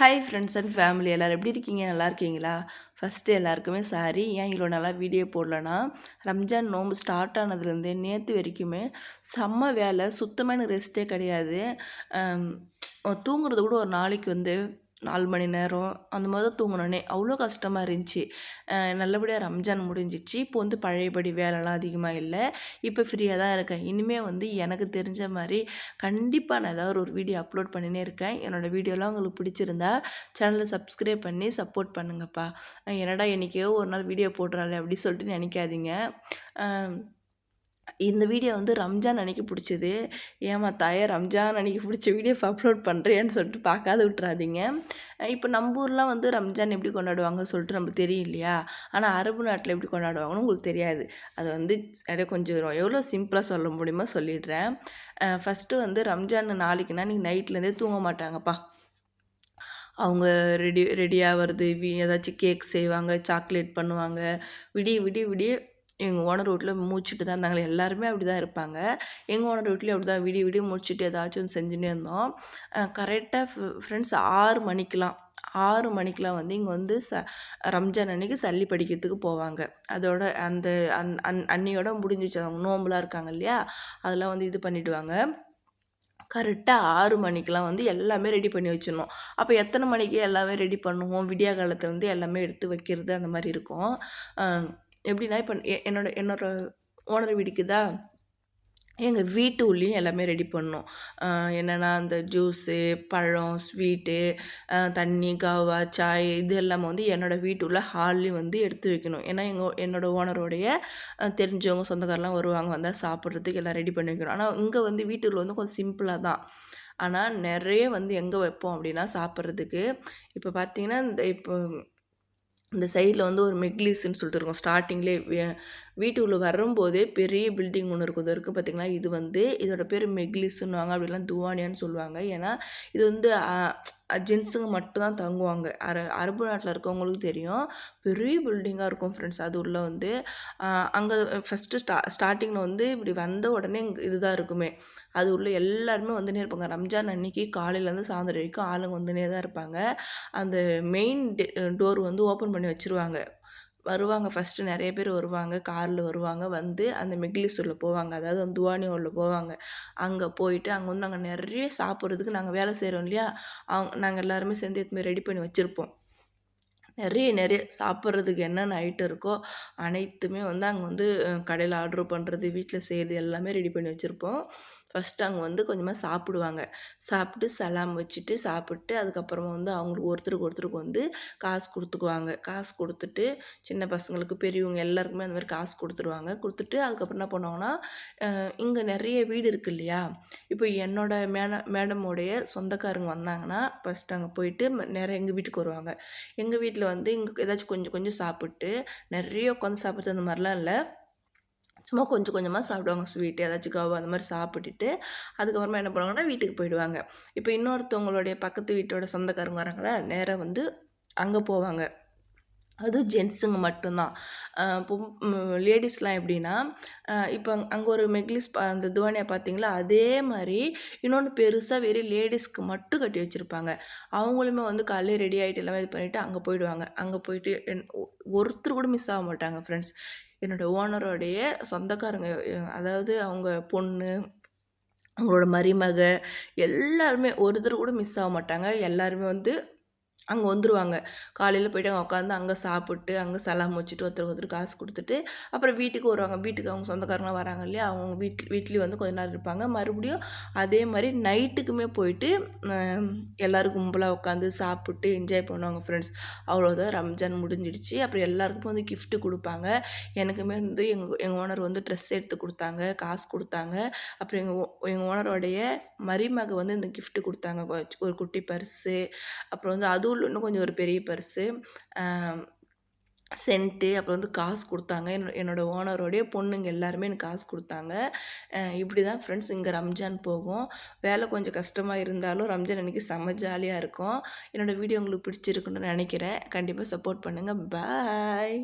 Hi friends and family எல்லோரும் எப்படி இருக்கீங்க? நல்லா இருக்கீங்களா? ஃபஸ்ட்டு எல்லாருக்குமே சாரி ஏன் இவ்வளோ நல்லா வீடியோ போடலன்னா ரம்ஜான் நோம்பு ஸ்டார்ட் ஆனதுலேருந்தே நேற்று வரைக்குமே செம்ம வேலை. சுத்தமான ரெஸ்ட்டே கிடையாது. தூங்குறது கூட ஒரு நாளைக்கு வந்து நாலு மணி நேரம் அந்த மாதிரி தான் தூங்கினோன்னே அவ்வளோ கஷ்டமாக இருந்துச்சு. நல்லபடியாக ரம்ஜான் முடிஞ்சிச்சு. இப்போ வந்து பழையபடி வேலைலாம் அதிகமாக இல்லை. இப்போ ஃப்ரீயாக தான் இருக்கேன். இனிமேல் வந்து எனக்கு தெரிஞ்ச மாதிரி கண்டிப்பாக நான் ஏதாவது ஒரு வீடியோ அப்லோட் பண்ணினே இருக்கேன். என்னோடய வீடியோலாம் உங்களுக்கு பிடிச்சிருந்தா சேனலை சப்ஸ்கிரைப் பண்ணி சப்போர்ட் பண்ணுங்கப்பா. என்னடா என்றைக்கோ ஒரு நாள் வீடியோ போடுறாள் அப்படி சொல்லிட்டு நினைக்காதீங்க. இந்த வீடியோ வந்து ரம்ஜான் அன்னைக்கு பிடிச்சது. ஏமா தாயே ரம்ஜான் அன்னைக்கு பிடிச்ச வீடியோ இப்போ அப்லோட் பண்ணுறேன்னு சொல்லிட்டு பார்க்காத விட்றாதீங்க இப்போ நம்ம ஊர்லாம் வந்து ரம்ஜான் எப்படி கொண்டாடுவாங்க சொல்லிட்டு நமக்கு தெரியும் இல்லையா? ஆனால் அரபு நாட்டில் எப்படி கொண்டாடுவாங்கன்னு உங்களுக்கு தெரியாது. அது வந்து அப்படியே கொஞ்சம் எவ்வளோ சிம்பிளாக சொல்ல முடியுமோ சொல்லிடுறேன். ஃபஸ்ட்டு வந்து ரம்ஜான் நாளைக்குன்னா நீங்கள் நைட்லேருந்தே தூங்க மாட்டாங்கப்பா. அவங்க ரெடி ரெடியாக வருது ஏதாச்சும் கேக் செய்வாங்க சாக்லேட் பண்ணுவாங்க. விடிய விடிய விடிய எங்கள் ஓனர் வீட்டில் மூச்சுட்டு தான் இருந்தாங்க. எல்லாருமே அப்படி தான் இருப்பாங்க. எங்கள் ஓனர் வீட்லேயும் அப்படி தான் விடிய விடிய முடிச்சுட்டு ஏதாச்சும் செஞ்சுட்டே இருந்தோம். கரெக்டாக ஃப்ரெண்ட்ஸ் ஆறு மணிக்கெலாம் ஆறு மணிக்கெலாம் வந்து இங்கே வந்து ச ரம்ஜான் அன்னைக்கு சல்லி படிக்கிறதுக்கு போவாங்க. அதோட அந்த அன் அன் அன்னையோட முடிஞ்சிச்சு. அவங்க நோம்புலாம் இருக்காங்க இல்லையா? அதெல்லாம் வந்து இது பண்ணிவிடுவாங்க கரெக்டாக ஆறு மணிக்கெலாம் வந்து எல்லாமே ரெடி பண்ணி வச்சிடணும். அப்போ எத்தனை மணிக்கு எல்லாமே ரெடி பண்ணுவோம்? விடியா காலத்துலேருந்து எல்லாமே எடுத்து வைக்கிறது அந்த மாதிரி இருக்கும். எப்படின்னா இப்போ என்னோட என்னோட ஓனர் வீடுக்குதா? எங்கள் வீட்டு உள்ளேயும் எல்லாமே ரெடி பண்ணோம் என்னென்னா அந்த ஜூஸு பழம் ஸ்வீட்டு தண்ணி காவா சாய் இது எல்லாமே வந்து என்னோடய வீட்டு உள்ள ஹால்லேயும் வந்து எடுத்து வைக்கணும். ஏன்னா எங்கள் என்னோடய ஓனருடைய தெரிஞ்சவங்க சொந்தக்காரெலாம் வருவாங்க வந்தால் சாப்பிட்றதுக்கு எல்லாம் ரெடி பண்ணி வைக்கணும். ஆனால் இங்கே வந்து வீட்டுக்குள்ள வந்து கொஞ்சம் சிம்பிளாக தான். ஆனால் நிறைய வந்து எங்கே வைப்போம் அப்படின்னா சாப்பிட்றதுக்கு. இப்போ பார்த்திங்கன்னா இந்த இப்போ இந்த சைடில் வந்து ஒரு மெக்லிஸ்ன்னு சொல்லிட்டு இருக்கும். ஸ்டார்டிங்லேயே வீட்டுக்குள்ளே வரும்போதே பெரிய பில்டிங் ஒன்று இருக்கும். இது இருக்குது பார்த்திங்கனா இது வந்து இதோட பேர் மெக்லிஸ்ன்னுவாங்க. அப்படிலாம் துவானியான்னு சொல்லுவாங்க. ஏன்னா இது வந்து ஜென்ஸுங்க மட்டும்தான் தங்குவாங்க. அர அரபு நாட்டில் இருக்கவங்களுக்கு தெரியும். பெரிய பில்டிங்காக இருக்கும் ஃப்ரெண்ட்ஸ் அது உள்ளே வந்து அங்கே ஃபஸ்ட்டு ஸ்டா ஸ்டார்டிங்கில் வந்து இப்படி வந்த உடனே இதுதான் இருக்குமே. அது உள்ள எல்லாருமே வந்துனே இருப்பாங்க. ரம்ஜான் அன்னைக்கு காலையிலேருந்து சாயந்தரம் வரைக்கும் ஆளுங்க வந்துனே தான் இருப்பாங்க. அந்த மெயின் டோர் வந்து ஓப்பன் பண்ணி வச்சுருவாங்க. வருவாங்க. ஃபஸ்ட்டு நிறைய பேர் வருவாங்க. காரில் வருவாங்க. வந்து அந்த மெக்லிசூரில் போவாங்க. அதாவது அந்த துவானியோரில் போவாங்க. அங்கே போயிட்டு அங்கே வந்து நாங்கள் நிறைய சாப்பிட்றதுக்கு நாங்கள் வேலை செய்கிறோம் இல்லையா? அவங்க நாங்கள் எல்லாருமே சேர்ந்து எதுவுமே ரெடி பண்ணி வச்சுருப்போம். நிறைய நிறைய சாப்பிட்றதுக்கு என்னென்ன ஐட்டம் இருக்கோ அனைத்துமே வந்து அங்கே வந்து கடையில் ஆர்ட்ரு பண்ணுறது வீட்டில் செய்கிறது எல்லாமே ரெடி பண்ணி வச்சுருப்போம். ஃபஸ்ட்டு அங்கே வந்து கொஞ்சமாக சாப்பிடுவாங்க. சாப்பிட்டு சலாம் வச்சுட்டு சாப்பிட்டு அதுக்கப்புறமா வந்து அவங்களுக்கு ஒருத்தருக்கு ஒருத்தருக்கு வந்து காசு கொடுத்துக்குவாங்க. காசு கொடுத்துட்டு சின்ன பசங்களுக்கு பெரியவங்க எல்லாருக்குமே அந்த மாதிரி காசு கொடுத்துருவாங்க. கொடுத்துட்டு அதுக்கப்புறம் என்ன பண்ணுவாங்கன்னா இங்கே நிறைய வீடு இருக்குது இல்லையா? இப்போ என்னோடய மேடம் மேடமோடைய சொந்தக்காரங்க வந்தாங்கன்னா ஃபஸ்ட்டு அங்கே போயிட்டு நிறைய எங்கள் வீட்டுக்கு வருவாங்க. எங்கள் வீட்டில் வந்து இங்கே ஏதாச்சும் கொஞ்சம் கொஞ்சம் சாப்பிட்டு நிறைய உட்காந்து சாப்பிட்றது அந்த மாதிரிலாம் இல்லை. சும்மா கொஞ்சம் கொஞ்சமாக சாப்பிடுவாங்க. ஸ்வீட்டு ஏதாச்சும் கவ் அந்த மாதிரி சாப்பிட்டுட்டு அதுக்கப்புறமா என்ன பண்ணுவாங்கன்னா வீட்டுக்கு போயிடுவாங்க. இப்போ இன்னொருத்தவங்களுடைய பக்கத்து வீட்டோட சொந்தக்காரங்க வராங்களா நேராக வந்து அங்கே போவாங்க. அதுவும் ஜென்ஸுங்க மட்டும்தான். பொம் லேடிஸ்லாம் எப்படின்னா இப்போ அங்கே ஒரு மெக்லிஸ் அந்த துவானியை பார்த்தீங்களா அதே மாதிரி இன்னொன்று பெருசாக வெறும் லேடிஸ்க்கு மட்டும் கட்டி வச்சுருப்பாங்க. அவங்களுமே வந்து காலையில் ரெடி ஆகிட்டு எல்லாமே இது பண்ணிவிட்டு அங்கே போயிடுவாங்க. அங்கே போயிட்டு ஒருத்தர் கூட மிஸ் ஆக மாட்டாங்க ஃப்ரெண்ட்ஸ் என்னோடய ஓனரோடைய சொந்தக்காரங்க அதாவது அவங்க பொண்ணு அவங்களோட மருமக எல்லாருமே ஒருத்தர் கூட மிஸ் ஆக மாட்டாங்க. எல்லாருமே வந்து அங்கே வந்துடுவாங்க காலையில் போய்ட்டு அங்கே உட்காந்து அங்கே சாப்பிட்டு அங்கே சலாம் வச்சுட்டு ஒருத்தர் ஒருத்தர் காசு கொடுத்துட்டு அப்புறம் வீட்டுக்கு வருவாங்க. வீட்டுக்கு அவங்க சொந்தக்காரங்களாம் வராங்க இல்லையா? அவங்க வீட்டில் வீட்லேயும் வந்து கொஞ்ச நேரம் இருப்பாங்க. மறுபடியும் அதே மாதிரி நைட்டுக்குமே போயிட்டு எல்லோரும் கும்பலாக உட்காந்து சாப்பிட்டு என்ஜாய் பண்ணுவாங்க ஃப்ரெண்ட்ஸ் அவ்வளோதான் ரம்ஜான் முடிஞ்சிடுச்சு. அப்புறம் எல்லாருக்கும் வந்து கிஃப்ட்டு கொடுப்பாங்க. எனக்குமே வந்து எங்கள் எங்கள் ஓனர் வந்து ட்ரெஸ் எடுத்து கொடுத்தாங்க காசு கொடுத்தாங்க. அப்புறம் எங்கள் எங்கள் ஓனரோடைய மருமக வந்து இந்த கிஃப்ட்டு கொடுத்தாங்க. ஒரு குட்டி பர்ஸு. அப்புறம் வந்து அதுவும் இன்னும் கொஞ்சம் ஒரு பெரிய பர்ஸு சென்ட்டு அப்புறம் வந்து காசு கொடுத்தாங்க. என்னோட என்னோடய ஓனரோடைய பொண்ணுங்க எல்லாருமே எனக்கு காசு கொடுத்தாங்க. இப்படி தான் ஃப்ரெண்ட்ஸ் இங்கே ரம்ஜான் போகும். வேலை கொஞ்சம் கஷ்டமாக இருந்தாலும் ரம்ஜான் அன்றைக்கி செம்ம ஜாலியாக இருக்கும். என்னோடய வீடியோ உங்களுக்கு பிடிச்சிருக்குன்னு நினைக்கிறேன். கண்டிப்பாக சப்போர்ட் பண்ணுங்கள் பாய்